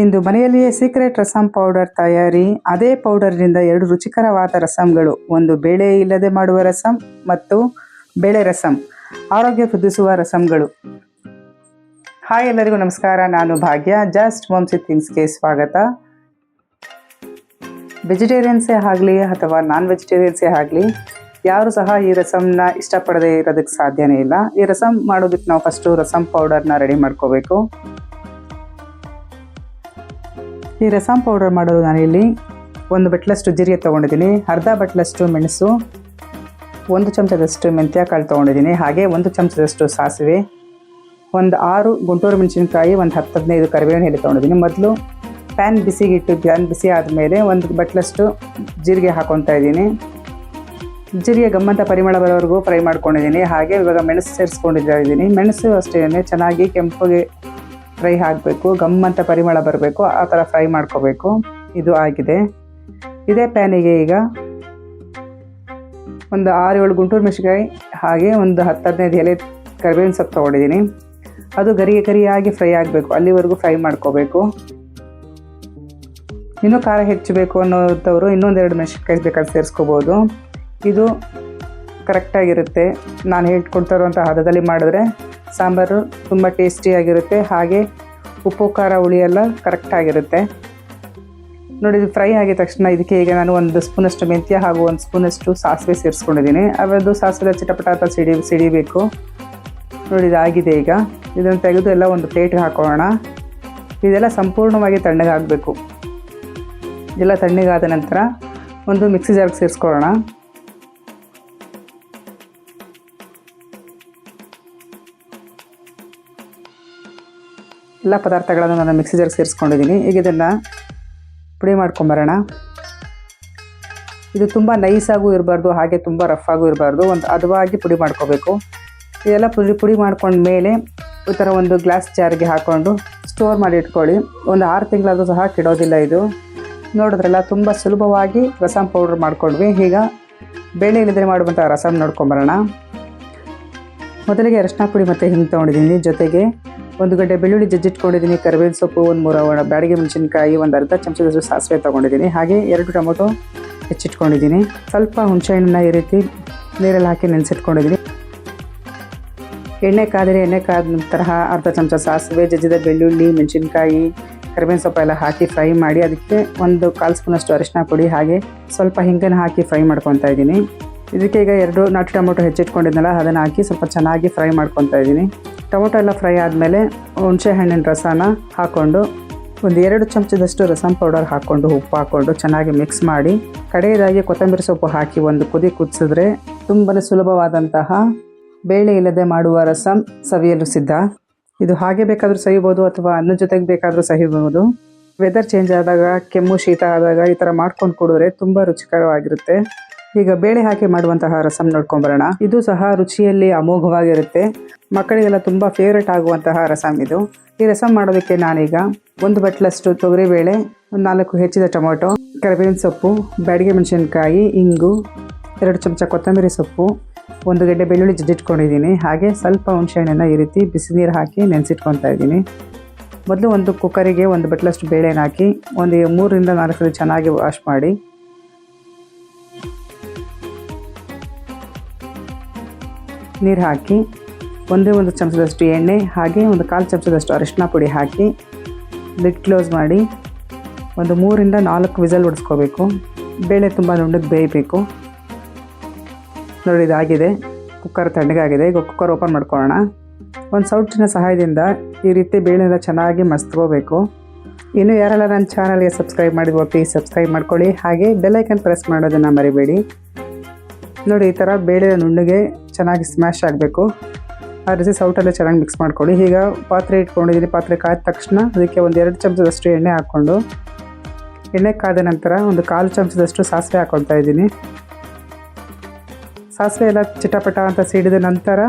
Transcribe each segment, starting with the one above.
ಇಂದು ಮನೆಯಲ್ಲಿಯೇ secret rasam powder ತಯಾರಿ. ಅದೇ ಪೌಡರ್ನಿಂದ ಎರಡು ರುಚಿಕರವಾದ ರಸಂಗಳು, ಒಂದು ಬೇಳೆ ಇಲ್ಲದೆ ಮಾಡುವ ರಸಂ ಮತ್ತು ಬೇಳೆ ರಸಂ, ಆರೋಗ್ಯ ವೃದ್ಧಿಸುವ ರಸಂಗಳು. ಹಾಯ್ ಎಲ್ಲರಿಗೂ ನಮಸ್ಕಾರ, ನಾನು ಭಾಗ್ಯ, ಜಸ್ಟ್ ಮೊಮ್ಸಿ ಥಿಂಗ್ಸ್ಗೆ ಸ್ವಾಗತ. ವೆಜಿಟೇರಿಯನ್ಸೇ ಆಗಲಿ ಅಥವಾ ನಾನ್ ವೆಜಿಟೇರಿಯನ್ಸೇ ಆಗಲಿ, ಯಾರು ಸಹ ಈ ರಸಂನ ಇಷ್ಟಪಡದೇ ಇರೋದಕ್ಕೆ ಸಾಧ್ಯನೇ ಇಲ್ಲ. ಈ ರಸಂ ಮಾಡೋದಕ್ಕೆ ನಾವು ಫಸ್ಟು ರಸಮ್ ಪೌಡರ್ನ ರೆಡಿ ಮಾಡ್ಕೋಬೇಕು. ಈ ರಸಂ ಪೌಡರ್ ಮಾಡಲು ನಾನಿಲ್ಲಿ ಒಂದು ಬಟ್ಲಷ್ಟು ಜೀರಿಗೆ ತೊಗೊಂಡಿದ್ದೀನಿ, ಅರ್ಧ ಬಟ್ಲಷ್ಟು ಮೆಣಸು, ಒಂದು ಚಮಚದಷ್ಟು ಮೆಂತ್ಯ ಕಾಳು ತೊಗೊಂಡಿದ್ದೀನಿ, ಹಾಗೆ ಒಂದು ಚಮಚದಷ್ಟು ಸಾಸಿವೆ, ಒಂದು ಆರು ಗುಂಟೂರು ಮೆಣಸಿನಕಾಯಿ, ಒಂದು ಹತ್ತು ಹದಿನೈದು ಕರಿಬೇವಿನ ಎಲೆ ತೊಗೊಂಡಿದ್ದೀನಿ. ಮೊದಲು ಪ್ಯಾನ್ ಬಿಸಿಗಿಟ್ಟು ಪ್ಯಾನ್ ಬಿಸಿ ಆದಮೇಲೆ ಒಂದು ಬಟ್ಲಷ್ಟು ಜೀರಿಗೆ ಹಾಕೊತಾ ಇದ್ದೀನಿ. ಜೀರಿಗೆ ಗಮ್ಮಂತ ಪರಿಮಳ ಬರೋವರೆಗೂ ಫ್ರೈ ಮಾಡ್ಕೊಂಡಿದ್ದೀನಿ. ಹಾಗೆ ಇವಾಗ ಮೆಣಸು ಸೇರಿಸ್ಕೊಂಡಿದ್ದೀನಿ ಮೆಣಸು ಅಷ್ಟೇ, ಚೆನ್ನಾಗಿ ಕೆಂಪಗೆ ಫ್ರೈ ಆಗಬೇಕು ಗಮ್ಮಂತ ಪರಿಮಳ ಬರಬೇಕು, ಆ ಥರ ಫ್ರೈ ಮಾಡ್ಕೋಬೇಕು. ಇದು ಆಗಿದೆ. ಇದೇ ಪ್ಯಾನಿಗೆ ಈಗ ಒಂದು ಆರು ಏಳು ಗುಂಟೂರು ಮೆಣಸಿನ್ಕಾಯಿ, ಹಾಗೆ ಒಂದು ಹತ್ತು ಹದಿನೈದು ಎಲೆ ಕರಿಬೇವಿನ ಸೊಪ್ಪು ತೊಗೊಂಡಿದ್ದೀನಿ. ಅದು ಗರಿಗೆ ಗರಿಯಾಗಿ ಫ್ರೈ ಆಗಬೇಕು, ಅಲ್ಲಿವರೆಗೂ ಫ್ರೈ ಮಾಡ್ಕೋಬೇಕು. ಇನ್ನೂ ಖಾರ ಹೆಚ್ಚಬೇಕು ಅನ್ನೋದವರು ಇನ್ನೊಂದೆರಡು ಮೆಣಸಿನ್ಕಾಯಿ ಬೇಕಾದ್ರೆ ಸೇರಿಸ್ಕೋಬೋದು. ಇದು ಕರೆಕ್ಟಾಗಿರುತ್ತೆ. ನಾನು ಹೇಳ್ಕೊಡ್ತಾ ಇರುವಂಥ ಹದದಲ್ಲಿ ಮಾಡಿದ್ರೆ ಸಾಂಬಾರು ತುಂಬ ಟೇಸ್ಟಿಯಾಗಿರುತ್ತೆ. ಹಾಗೆ ಉಪ್ಪು, ಖಾರ ಹುಳಿಯೆಲ್ಲ ಕರೆಕ್ಟಾಗಿರುತ್ತೆ. ನೋಡಿ ಫ್ರೈ ಆಗಿದ ತಕ್ಷಣ ಇದಕ್ಕೆ ಈಗ ನಾನು ಒಂದು ಸ್ಪೂನಷ್ಟು ಮೆಂತ್ಯ ಹಾಗೂ ಒಂದು ಸ್ಪೂನಷ್ಟು ಸಾಸಿವೆ ಸೇರಿಸ್ಕೊಂಡಿದ್ದೀನಿ. ಅವರದ್ದು ಸಾಸಿವೆ ಚಿಟಪಟ ಅಂತ ಸಿಡಿ, ಸಿಡಿಬೇಕು. ನೋಡಿ, ಇದಾಗಿದೆ ಈಗ. ಇದನ್ನು ತೆಗೆದು ಎಲ್ಲ ಒಂದು ಪ್ಲೇಟ್ಗೆ ಹಾಕೋಣ. ಇದೆಲ್ಲ ಸಂಪೂರ್ಣವಾಗಿ ತಣ್ಣಗಾಗಬೇಕು. ಇದೆಲ್ಲ ತಣ್ಣಗಾದ ನಂತರ ಒಂದು ಮಿಕ್ಸಿ ಜಾರ್ಗೆ ಸೇರಿಸ್ಕೊಳ್ಳೋಣ. ಎಲ್ಲ ಪದಾರ್ಥಗಳನ್ನು ನಾನು ಮಿಕ್ಸಿ ಸೇರಿಸ್ಕೊಂಡಿದ್ದೀನಿ. ಈಗ ಇದನ್ನು ಪುಡಿ ಮಾಡ್ಕೊಂಬರೋಣ. ಇದು ತುಂಬ ನೈಸಾಗೂ ಇರಬಾರ್ದು, ಹಾಗೆ ತುಂಬ ಆಗೂ ಇರಬಾರ್ದು. ಒಂದು ಹದವಾಗಿ ಪುಡಿ ಮಾಡ್ಕೋಬೇಕು. ಇದೆಲ್ಲ ಪುಡಿ ಪುಡಿ ಮಾಡ್ಕೊಂಡ್ಮೇಲೆ ಈ ಥರ ಒಂದು ಗ್ಲಾಸ್ ಜಾರ್ಗೆ ಹಾಕ್ಕೊಂಡು ಸ್ಟೋರ್ ಮಾಡಿ ಇಟ್ಕೊಳ್ಳಿ. ಒಂದು ಆರು ತಿಂಗಳಾದರೂ ಸಹ ಕೆಡೋದಿಲ್ಲ ಇದು. ನೋಡಿದ್ರಲ್ಲ, ತುಂಬ ಸುಲಭವಾಗಿ ರಸಂ ಪೌಡ್ರ್ ಮಾಡ್ಕೊಂಡ್ವಿ. ಈಗ ಬೇಳೆ ಇಲ್ಲದೆ ಮಾಡುವಂಥ ರಸಮ್ ನೋಡ್ಕೊಂಬರೋಣ. ಮೊದಲಿಗೆ ಅರಶಿನ ಪುಡಿ ಮತ್ತು ಹಿಂಗೆ ತೊಗೊಂಡಿದ್ದೀನಿ. ಜೊತೆಗೆ ಒಂದು ಗಡ್ಡೆ ಬೆಳ್ಳುಳ್ಳಿ ಜಜ್ಜಿಟ್ಕೊಂಡಿದ್ದೀನಿ, ಕರಿಬೇವಿನ ಸೊಪ್ಪು, ಒಂದು ಮೂರು ಒಣ ಬ್ಯಾಡಿಗೆ ಮೆಣಸಿನ್ಕಾಯಿ, ಒಂದು ಅರ್ಧ ಚಮಚದಷ್ಟು ಸಾಸಿವೆ ತೊಗೊಂಡಿದ್ದೀನಿ. ಹಾಗೆ ಎರಡು ಟೊಮೊಟೊ ಹೆಚ್ಚಿಟ್ಕೊಂಡಿದ್ದೀನಿ. ಸ್ವಲ್ಪ ಹುಣಸೆಹಣ್ಣನ್ನ ಈ ರೀತಿ ನೀರಲ್ಲಿ ಹಾಕಿ ನೆನೆಸಿಟ್ಕೊಂಡಿದ್ದೀನಿ. ಎಣ್ಣೆ ಕಾದರೆ, ಎಣ್ಣೆ ಕಾದ ನಂತರ ಅರ್ಧ ಚಮಚ ಸಾಸಿವೆ, ಜಜ್ಜಿದ ಬೆಳ್ಳುಳ್ಳಿ, ಮೆಣಸಿನ್ಕಾಯಿ, ಕರಿಬೇವಿನ ಸೊಪ್ಪು ಎಲ್ಲ ಹಾಕಿ ಫ್ರೈ ಮಾಡಿ, ಅದಕ್ಕೆ ಒಂದು ಕಾಲು ಸ್ಪೂನಷ್ಟು ಅರಿಶಿನ ಪುಡಿ, ಹಾಗೆ ಸ್ವಲ್ಪ ಹಿಂಗನ್ನು ಹಾಕಿ ಫ್ರೈ ಮಾಡ್ಕೊತಾ ಇದ್ದೀನಿ. ಇದಕ್ಕೆ ಈಗ ಎರಡು ನಾಟಿ ಟೊಮೊಟೊ ಹೆಚ್ಚಿಟ್ಕೊಂಡಿದ್ನಲ್ಲ, ಅದನ್ನು ಹಾಕಿ ಸ್ವಲ್ಪ ಚೆನ್ನಾಗಿ ಫ್ರೈ ಮಾಡ್ಕೊತಾ ಇದ್ದೀನಿ. ಟೊಮೊಟೊ ಎಲ್ಲ ಫ್ರೈ ಆದಮೇಲೆ ಹುಣಸೆ ಹಣ್ಣಿನ ರಸನ ಹಾಕ್ಕೊಂಡು ಒಂದು ಎರಡು ಚಮಚದಷ್ಟು ರಸಮ್ ಪೌಡರ್ ಹಾಕ್ಕೊಂಡು ಉಪ್ಪು ಹಾಕ್ಕೊಂಡು ಚೆನ್ನಾಗಿ ಮಿಕ್ಸ್ ಮಾಡಿ, ಕಡೆಯದಾಗಿ ಕೊತ್ತಂಬರಿ ಸೊಪ್ಪು ಹಾಕಿ ಒಂದು ಕುದಿ ಕುದಿಸಿದ್ರೆ ತುಂಬಾ ಸುಲಭವಾದಂತಹ ಬೇಳೆ ಇಲ್ಲದೆ ಮಾಡುವ ರಸಂ ಸವಿಯಲು ಸಿದ್ಧ. ಇದು ಹಾಗೆ ಬೇಕಾದರೂ ಸವಿಬೋದು ಅಥವಾ ಅನ್ನ ಜೊತೆಗೆ ಬೇಕಾದರೂ ಸವಿಬಹುದು ವೆದರ್ ಚೇಂಜ್ ಆದಾಗ, ಕೆಮ್ಮು ಶೀತ ಆದಾಗ ಈ ಥರ ಮಾಡ್ಕೊಂಡು ಕೊಡಿದ್ರೆ ತುಂಬ ರುಚಿಕರವಾಗಿರುತ್ತೆ. ಈಗ ಬೇಳೆ ಹಾಕಿ ಮಾಡುವಂತಹ ರಸಮ್ ನೋಡ್ಕೊಂಬರೋಣ. ಇದು ಸಹ ರುಚಿಯಲ್ಲಿ ಅಮೋಘವಾಗಿರುತ್ತೆ. ಮಕ್ಕಳಿಗೆಲ್ಲ ತುಂಬ ಫೇವ್ರೆಟ್ ಆಗುವಂತಹ ರಸಂ ಇದು. ಈ ರಸಂ ಮಾಡೋದಕ್ಕೆ ನಾನೀಗ ಒಂದು ಬಟ್ಲಷ್ಟು ತೊಗರಿಬೇಳೆ, ಒಂದು ನಾಲ್ಕು ಹೆಚ್ಚಿದ ಟೊಮೊಟೊ, ಕರಿಬೇವಿನ ಸೊಪ್ಪು, ಬ್ಯಾಡಿಗೆ ಮೆಣಸಿನ್ಕಾಯಿ, ಇಂಗು, ಎರಡು ಚಮಚ ಕೊತ್ತಂಬರಿ ಸೊಪ್ಪು, ಒಂದು ಗಡ್ಡೆ ಬೆಳ್ಳುಳ್ಳಿ ಜಜ್ಜಿಟ್ಕೊಂಡಿದ್ದೀನಿ. ಹಾಗೆ ಸ್ವಲ್ಪ ಹುಣಸೆಹಣ್ಣನ್ನು ಈ ರೀತಿ ಬಿಸಿ ನೀರು ಹಾಕಿ ನೆನೆಸಿಟ್ಕೊತಾ ಇದ್ದೀನಿ. ಮೊದಲು ಒಂದು ಕುಕ್ಕರಿಗೆ ಒಂದು ಬಟ್ಲಷ್ಟು ಬೇಳೆನ ಹಾಕಿ, ಒಂದು ಮೂರರಿಂದ ನಾಲ್ಕು ಸಲ ಚೆನ್ನಾಗಿ ವಾಶ್ ಮಾಡಿ ನೀರು ಹಾಕಿ ಒಂದೇ ಒಂದು ಚಮಚದಷ್ಟು ಎಣ್ಣೆ ಹಾಗೆ ಒಂದು ಕಾಲು ಚಮಚದಷ್ಟು ಅರಿಶಿನ ಪುಡಿ ಹಾಕಿ ಲಿಡ್ ಕ್ಲೋಸ್ ಮಾಡಿ ಒಂದು ಮೂರಿಂದ ನಾಲ್ಕು ವಿಸಲ್ ಹೊಡಿಸ್ಕೋಬೇಕು ಬೇಳೆ ತುಂಬ ನುಣ್ಣಗೆ ಬೇಯಬೇಕು. ನೋಡಿ ಇದಾಗಿದೆ. ಕುಕ್ಕರ್ ತಣ್ಣಗಾಗಿದೆ. ಈಗ ಕುಕ್ಕರ್ ಓಪನ್ ಮಾಡ್ಕೊಳ್ಳೋಣ. ಒಂದು ಸೌಟಿನ ಸಹಾಯದಿಂದ ಈ ರೀತಿ ಬೇಳೆನ ಚೆನ್ನಾಗಿ ಮಸ್ತ್ಕೋಬೇಕು. ಇನ್ನು ಯಾರೆಲ್ಲ ನನ್ನ ಚಾನಲ್ಗೆ ಸಬ್ಸ್ಕ್ರೈಬ್ ಮಾಡಿದ್ವೋ ಪ್ಲೀಸ್ ಸಬ್ಸ್ಕ್ರೈಬ್ ಮಾಡ್ಕೊಳ್ಳಿ. ಹಾಗೆ ಬೆಲ್ಲೈಕನ್ ಪ್ರೆಸ್ ಮಾಡೋದನ್ನು ಮರಿಬೇಡಿ. ನೋಡಿ, ಈ ಥರ ಬೇಳೆ ನುಣ್ಣಗೆ ಚೆನ್ನಾಗಿ ಸ್ಮ್ಯಾಶ್ ಆಗಬೇಕು. ಆ ರೀತಿ ಸೌಟಲ್ಲೇ ಚೆನ್ನಾಗಿ ಮಿಕ್ಸ್ ಮಾಡ್ಕೊಳ್ಳಿ. ಈಗ ಪಾತ್ರೆ ಇಟ್ಕೊಂಡಿದ್ದೀನಿ. ಪಾತ್ರೆ ಕಾದ ತಕ್ಷಣ ಅದಕ್ಕೆ ಒಂದು ಎರಡು ಚಮಚದಷ್ಟು ಎಣ್ಣೆ ಹಾಕ್ಕೊಂಡು, ಎಣ್ಣೆ ಕಾದ ನಂತರ ಒಂದು ಕಾಲು ಚಮಚದಷ್ಟು ಸಾಸಿವೆ ಹಾಕ್ಕೊಳ್ತಾ ಇದ್ದೀನಿ. ಸಾಸಿವೆ ಎಲ್ಲ ಚಿಟಪಟ ಅಂತ ಸಿಡಿದ ನಂತರ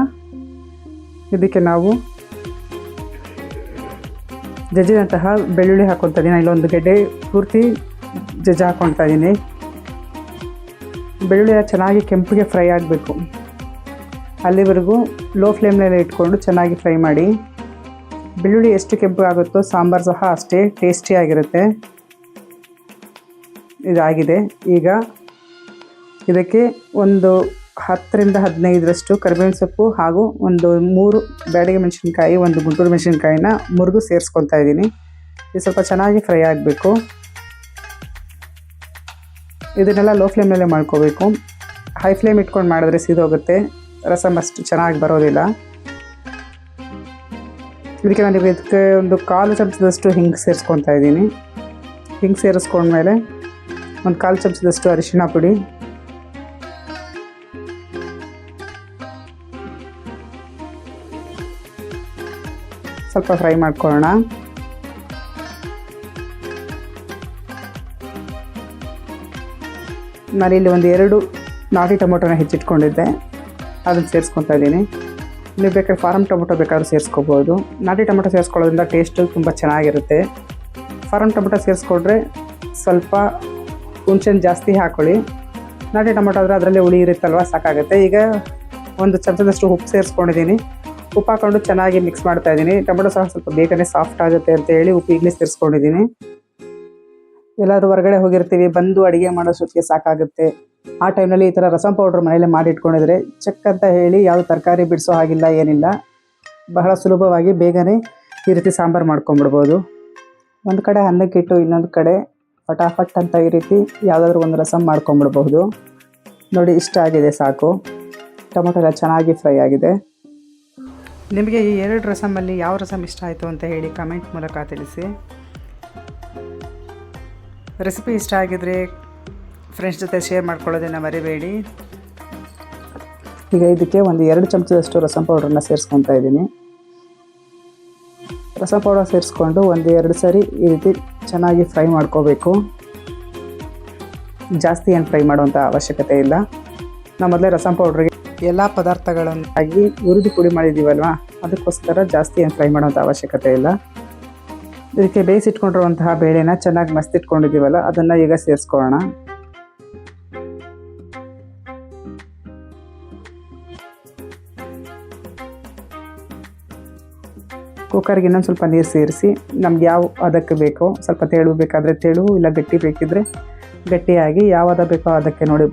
ಇದಕ್ಕೆ ನಾವು ಜಜ್ಜಿದಂತಹ ಬೆಳ್ಳುಳ್ಳಿ ಹಾಕ್ಕೊತಾ ಇದ್ದೀನಿ. ಇಲ್ಲೊಂದು ಗೆಡ್ಡೆ ಪೂರ್ತಿ ಜಜ್ಜ ಹಾಕ್ಕೊಳ್ತಾ ಇದ್ದೀನಿ. ಬೆಳ್ಳುಳ್ಳಿ ಚೆನ್ನಾಗಿ ಕೆಂಪಿಗೆ ಫ್ರೈ ಆಗಬೇಕು. ಅಲ್ಲಿವರೆಗೂ ಲೋ ಫ್ಲೇಮ್ನಲ್ಲಿ ಇಟ್ಕೊಂಡು ಚೆನ್ನಾಗಿ ಫ್ರೈ ಮಾಡಿ. ಬೆಳ್ಳುಳ್ಳಿ ಎಷ್ಟು ಕೆಂಪು ಆಗುತ್ತೋ ಸಾಂಬಾರು ಸಹ ಅಷ್ಟೇ ಟೇಸ್ಟಿಯಾಗಿರುತ್ತೆ ಇದಾಗಿದೆ. ಈಗ ಇದಕ್ಕೆ ಒಂದು ಹತ್ತರಿಂದ ಹದಿನೈದರಷ್ಟು ಕರಿಬೇವಿನ ಸೊಪ್ಪು ಹಾಗೂ ಒಂದು ಮೂರು ಬ್ಯಾಡಿಗೆ ಮೆಣಸಿನ್ಕಾಯಿ, ಒಂದು ಗುಂಟೂರು ಮೆಣಸಿನ್ಕಾಯಿನ ಮುರಿದು ಸೇರಿಸ್ಕೊತಾ ಇದ್ದೀನಿ. ಇದು ಸ್ವಲ್ಪ ಚೆನ್ನಾಗಿ ಫ್ರೈ ಆಗಬೇಕು. ಇದನ್ನೆಲ್ಲ ಲೋ ಫ್ಲೇಮಲ್ಲೇ ಮಾಡ್ಕೋಬೇಕು. ಹೈ ಫ್ಲೇಮ್ ಇಟ್ಕೊಂಡು ಮಾಡಿದ್ರೆ ಸೀದೋಗುತ್ತೆ. ರಸಮ್ ಅಷ್ಟು ಚೆನ್ನಾಗಿ ಬರೋದಿಲ್ಲ. ಇದಕ್ಕೆ ನಾನು ಇದಕ್ಕೆ ಒಂದು ಕಾಲು ಚಮಚದಷ್ಟು ಹಿಂಗೆ ಸೇರಿಸ್ಕೊತಾ ಇದ್ದೀನಿ. ಹಿಂಗೆ ಸೇರಿಸ್ಕೊಂಡ್ಮೇಲೆ ಒಂದು ಕಾಲು ಚಮಚದಷ್ಟು ಅರಿಶಿನ ಪುಡಿ. ಸ್ವಲ್ಪ ಫ್ರೈ ಮಾಡ್ಕೊಳ್ಳೋಣ. ನಾನಿಲ್ಲಿ ಒಂದು ಎರಡು ನಾಟಿ ಟೊಮೊಟೊನ ಹೆಚ್ಚಿಟ್ಕೊಂಡಿದ್ದೆ. ಅದನ್ನು ಸೇರಿಸ್ಕೊತಾ ಇದ್ದೀನಿ. ನೀವು ಬೇಕಾದ್ರೆ ಫಾರಮ್ ಟೊಮೊಟೊ ಬೇಕಾದ್ರೂ ಸೇರಿಸ್ಕೋಬೋದು. ನಾಟಿ ಟೊಮೊಟೊ ಸೇರಿಸ್ಕೊಳ್ಳೋದ್ರಿಂದ ಟೇಸ್ಟು ತುಂಬ ಚೆನ್ನಾಗಿರುತ್ತೆ. ಫಾರಮ್ ಟೊಮೊಟೊ ಸೇರಿಸ್ಕೊಂಡ್ರೆ ಸ್ವಲ್ಪ ಹುಣ್ಸೆನ್ ಜಾಸ್ತಿ ಹಾಕೊಳ್ಳಿ. ನಾಟಿ ಟೊಮೊಟೊ ಆದರೆ ಅದರಲ್ಲೇ ಹುಳಿ ಇರುತ್ತಲ್ವ, ಸಾಕಾಗುತ್ತೆ. ಈಗ ಒಂದು ಚಮಚದಷ್ಟು ಉಪ್ಪು ಸೇರಿಸ್ಕೊಂಡಿದ್ದೀನಿ. ಉಪ್ಪು ಹಾಕೊಂಡು ಚೆನ್ನಾಗಿ ಮಿಕ್ಸ್ ಮಾಡ್ತಾ ಇದ್ದೀನಿ. ಟೊಮೊಟೊ ಸಹ ಸ್ವಲ್ಪ ಬೇಗನೆ ಸಾಫ್ಟ್ ಆಗುತ್ತೆ ಅಂತ ಹೇಳಿ ಉಪ್ಪು ಈಗಲೇ ಸೇರಿಸ್ಕೊಂಡಿದ್ದೀನಿ. ಎಲ್ಲಾದ್ರೂ ಹೊರಗಡೆ ಹೋಗಿರ್ತೀವಿ, ಬಂದು ಅಡುಗೆ ಮಾಡೋಷ್ಟೊತ್ತಿಗೆ ಸಾಕಾಗುತ್ತೆ. ಆ ಟೈಮ್ನಲ್ಲಿ ಈ ಥರ ರಸಂ ಪೌಡ್ರ್ ಮನೇಲೆ ಮಾಡಿಟ್ಕೊಂಡಿದ್ರೆ ಚೆಕ್ ಅಂತ ಹೇಳಿ ಯಾವುದು ತರಕಾರಿ ಬಿಡಿಸೋ ಹಾಗಿಲ್ಲ, ಏನಿಲ್ಲ. ಬಹಳ ಸುಲಭವಾಗಿ ಬೇಗನೆ ಈ ರೀತಿ ಸಾಂಬಾರು ಮಾಡ್ಕೊಂಬಿಡ್ಬೋದು ಒಂದು ಕಡೆ ಅನ್ನಕ್ಕಿಟ್ಟು ಇನ್ನೊಂದು ಕಡೆ ಫಟಾಫಟ್ ಅಂತ ಈ ರೀತಿ ಯಾವುದಾದ್ರೂ ಒಂದು ರಸಂ ಮಾಡ್ಕೊಂಬಿಡ್ಬಹುದು ನೋಡಿ, ಇಷ್ಟ ಆಗಿದೆ ಸಾಕು. ಟೊಮೊಟೊ ಎಲ್ಲ ಚೆನ್ನಾಗಿ ಫ್ರೈ ಆಗಿದೆ. ನಿಮಗೆ ಈ ಎರಡು ರಸಮಲ್ಲಿ ಯಾವ ರಸಮ್ ಇಷ್ಟ ಆಯಿತು ಅಂತ ಹೇಳಿ ಕಮೆಂಟ್ ಮೂಲಕ ತಿಳಿಸಿ. ರೆಸಿಪಿ ಇಷ್ಟ ಆಗಿದ್ರೆ ಫ್ರೆಂಡ್ಸ್ ಜೊತೆ ಶೇರ್ ಮಾಡ್ಕೊಳ್ಳೋದನ್ನು ಮರಿಬೇಡಿ. ಈಗ ಇದಕ್ಕೆ ಒಂದು ಎರಡು ಚಮಚದಷ್ಟು ರಸಂ ಪೌಡ್ರನ್ನ ಸೇರಿಸ್ಕೊತಾ ಇದ್ದೀನಿ. ರಸಂ ಪೌಡರ್ ಸೇರಿಸ್ಕೊಂಡು ಒಂದು ಎರಡು ಸರಿ ಈ ರೀತಿ ಚೆನ್ನಾಗಿ ಫ್ರೈ ಮಾಡ್ಕೋಬೇಕು. ಜಾಸ್ತಿ ಏನು ಫ್ರೈ ಮಾಡುವಂಥ ಅವಶ್ಯಕತೆ ಇಲ್ಲ. ನಾವು ಮೊದಲೇ ರಸಂ ಪೌಡ್ರಿಗೆ ಎಲ್ಲ ಪದಾರ್ಥಗಳನ್ನಾಗಿ ಉರಿದು ಹುರಿದು ಪುಡಿ ಮಾಡಿದ್ದೀವಲ್ವ ಅದಕ್ಕೋಸ್ಕರ ಜಾಸ್ತಿ ಏನು ಫ್ರೈ ಮಾಡುವಂಥ ಅವಶ್ಯಕತೆ ಇಲ್ಲ. ಇದಕ್ಕೆ ಬೇಯಿಸಿಟ್ಕೊಂಡಿರುವಂತಹ ಬೇಳೆನ ಚೆನ್ನಾಗಿ ಮಸ್ತಿಟ್ಕೊಂಡಿದ್ದೀವಲ್ಲ ಅದನ್ನು ಈಗ ಸೇರಿಸ್ಕೊಳ್ಳೋಣ. ಕುಕ್ಕರ್ಗೆ ಇನ್ನೊಂದು ಸ್ವಲ್ಪ ನೀರು ಸೇರಿಸಿ, ನಮ್ಗೆ ಯಾವ ಅದಕ್ಕೆ ಬೇಕೋ, ಸ್ವಲ್ಪ ತೆಳು ಬೇಕಾದರೆ ತೆಳು, ಇಲ್ಲ ಗಟ್ಟಿ ಬೇಕಿದ್ದರೆ ಗಟ್ಟಿಯಾಗಿ ಯಾವಾಗ ಬೇಕೋ ಅದಕ್ಕೆ ನೋಡಿ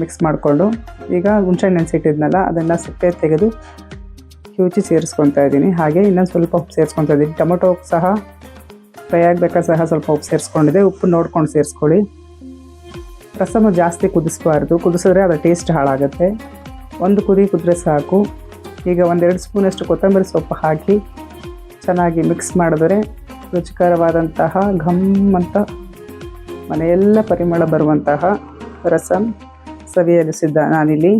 ಮಿಕ್ಸ್ ಮಾಡಿಕೊಂಡು, ಈಗ ಹುಣಸೆ ನೆನೆಸಿಟ್ಟಿದ್ನಲ್ಲ, ಅದನ್ನು ಸಿಪ್ಪೆ ತೆಗೆದು ಕಿವುಚಿ ಸೇರಿಸ್ಕೊತಾ ಇದ್ದೀನಿ. ಹಾಗೆ ಇನ್ನೊಂದು ಸ್ವಲ್ಪ ಸೇರಿಸ್ಕೊತಾ ಇದ್ದೀನಿ. ಟೊಮೊಟೊ ಸಹ ಫ್ರೈ ಆಗಬೇಕಾದ್ರೆ ಸಹ ಸ್ವಲ್ಪ ಉಪ್ಪು ಸೇರಿಸ್ಕೊಂಡಿದೆ. ಉಪ್ಪು ನೋಡ್ಕೊಂಡು ಸೇರಿಸ್ಕೊಳ್ಳಿ. ರಸಮು ಜಾಸ್ತಿ ಕುದಿಸ್ಬಾರ್ದು. ಕುದಿಸಿದ್ರೆ ಅದರ ಟೇಸ್ಟ್ ಹಾಳಾಗುತ್ತೆ. ಒಂದು ಕುದಿ ಕುದ್ರೆ ಸಾಕು. ಈಗ ಒಂದೆರಡು ಸ್ಪೂನಷ್ಟು ಕೊತ್ತಂಬರಿ ಸೊಪ್ಪು ಹಾಕಿ ಚೆನ್ನಾಗಿ ಮಿಕ್ಸ್ ಮಾಡಿದರೆ ರುಚಿಕರವಾದಂತಹ ಘಮ್ ಅಂತ ಮನೆಯೆಲ್ಲ ಪರಿಮಳ ಬರುವಂತಹ ರಸಮ್ ಸವಿಯಲು ಸಿದ್ಧ. ನಾನಿಲ್ಲಿ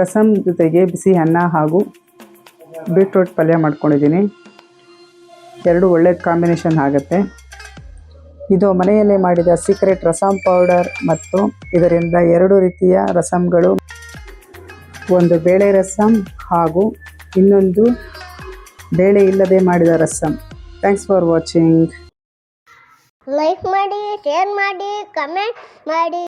ರಸಮ್ ಜೊತೆಗೆ ಬಿಸಿ ಅನ್ನ ಹಾಗೂ ಬೀಟ್ರೂಟ್ ಪಲ್ಯ ಮಾಡ್ಕೊಂಡಿದ್ದೀನಿ. ಎರಡು ಒಳ್ಳೆ ಕಾಂಬಿನೇಷನ್ ಆಗುತ್ತೆ. ಇದು ಮನೆಯಲ್ಲೇ ಮಾಡಿದ ಸೀಕ್ರೆಟ್ ರಸಂ ಪೌಡರ್ ಮತ್ತು ಇದರಿಂದ ಎರಡು ರೀತಿಯ ರಸಂಗಳು. ಒಂದು ಬೇಳೆ ರಸಮ್ ಹಾಗೂ ಇನ್ನೊಂದು ಬೇಳೆ ಇಲ್ಲದೆ ಮಾಡಿದ rasam thanks for watching like ಮಾಡಿ ಶೇರ್ ಮಾಡಿ ಕಮೆಂಟ್ ಮಾಡಿ.